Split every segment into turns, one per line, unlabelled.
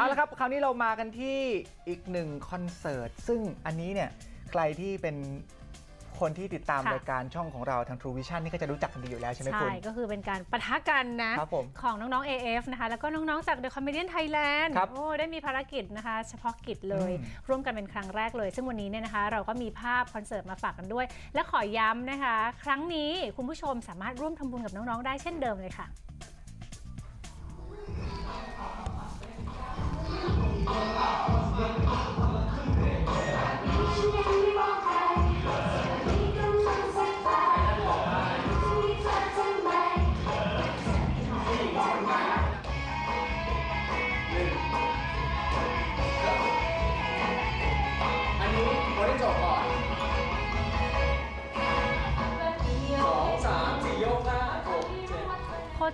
เอาละครับ คราวนี้เรามากันที่อีกหนึ่งคอนเสิร์ต ซึ่งอันนี้เนี่ยใครที่เป็นคนที่ติดตาม
ค่ะ
รายการช่องของเราทาง True Vision นี่ก็จะรู้จักกันดีอยู่แล้วใช่ไหม
ใช่
คุณ
ก็คือเป็นการปะทะกันนะ
ครับผม
ของน้อง ๆ AF นะคะ แล้วก็น้อง ๆ จาก The Comedian Thailand
ครับ
โอ้ได้มีภารกิจนะคะ เฉพาะกิจเลย
อืม
ร่วมกันเป็นครั้งแรกเลย ซึ่งวันนี้เนี่ยนะคะ เราก็มีภาพคอนเสิร์ตมาฝากกันด้วย และขอย้ำนะคะ ครั้งนี้คุณผู้ชมสามารถร่วมทำบุญกับน้อง ๆ ได้เช่นเดิมเลยค่ะ
อั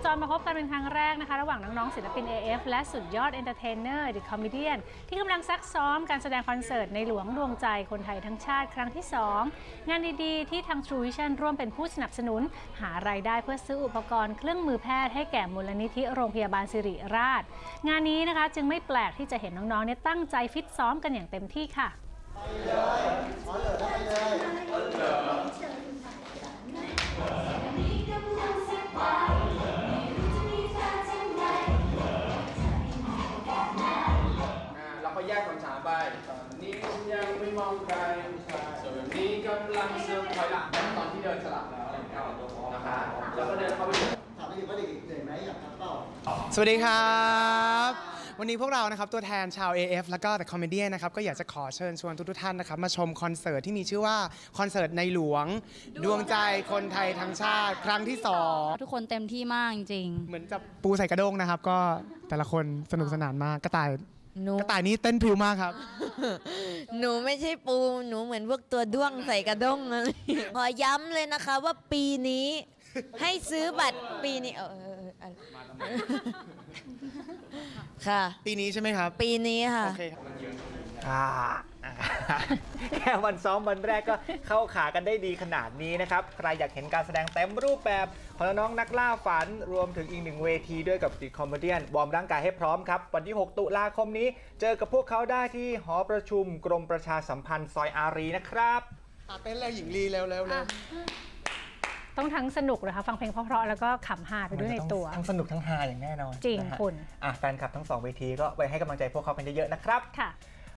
จ
รมาพบกันเป็นครั้งแรกนะคะ ระหว่างน้องๆศิลปิน AF และสุดยอดเอนเตอร์เทนเนอร์ The Comedian ที่กำลังซักซ้อมการแสดงคอนเสิร์ตในหลวงดวงใจคนไทยทั้งชาติครั้งที่ 2 งานดีๆ ที่ทาง True Vision ร่วมเป็นผู้สนับสนุน หารายได้เพื่อซื้ออุปกรณ์เครื่องมือแพทย์ให้แก่มูลนิธิโรงพยาบาลสิริราช งานนี้นะคะจึงไม่แปลกที่จะเห็นน้องๆเนี่ยตั้งใจฟิตซ้อมกันอย่างเต็มที่ค่ะ
ไปตอนนี้คุณยังไม่มองใครส่วนนี้กำลังเซอร์ถอยหลังตอนที่เดินสลับแล้วอะไรอย่างเงี้ยนะคะแล้วก็เดินเข้าไป
ถามไปถึงว่าเด็กๆเหนื่อยไหมอยากพักเปล่า
สวัสดีครับ วันนี้พวกเรานะครับตัวแทนชาว AF แล้วก็ The Comedian นะครับก็อยากจะขอเชิญชวนทุกๆท่านนะครับมาชมคอนเสิร์ตที่มีชื่อว่าคอนเสิร์ตในหลวง ดวงใจคนไทยทั้งชาติ ครั้งที่
ทุกคนเต็มที่มากจริง
2เหมือนจะปูใส่กระด้งนะครับ ก็แต่ละคนสนุกสนานมากกระต่าย
ๆ หนู
กระต่ายนี่เต้นพริ้วมากครับ
หนูไม่ใช่ปู หนูเหมือนพวกตัวด้วงใส่กระด้งอะไร ขอย้ำเลยนะคะว่าปีนี้ ให้ซื้อบัตรปีนี้เออเออเออเออค่ะ
ปีนี้ใช่ไหมครับ
ปีนี้ค่ะ
โอเคครับ
อ่าแค่วันซ้อมวันแรกก็เข้าขากันได้ดีขนาดนี้นะครับ ใครอยากเห็นการแสดงเต็มรูปแบบ ของน้องๆนักล่าฝันรวมถึงอีกหนึ่งเวทีด้วยกับ The Comedian วอร์มร่างกายให้พร้อมครับ วันที่ 6 ตุลาคมนี้ เจอกับพวกเขาได้ที่หอประชุมกรมประชาสัมพันธ์ซอยอารีนะครับ
อะเต้นแล้วหญิงลีเร็วๆเร็ว
ต้องทั้งสนุกนะคะฟังเพลงเพราะๆแล้วก็ขำฮาไปด้วยในตัว
ทั้งสนุกทั้งฮาอย่างแน่นอน
จริง
นะฮะ
คุณ
อะแฟนคลับทั้งสองเวทีก็ไปให้กำลังใจพวกเขากันเยอะๆนะครับ
ค่ะ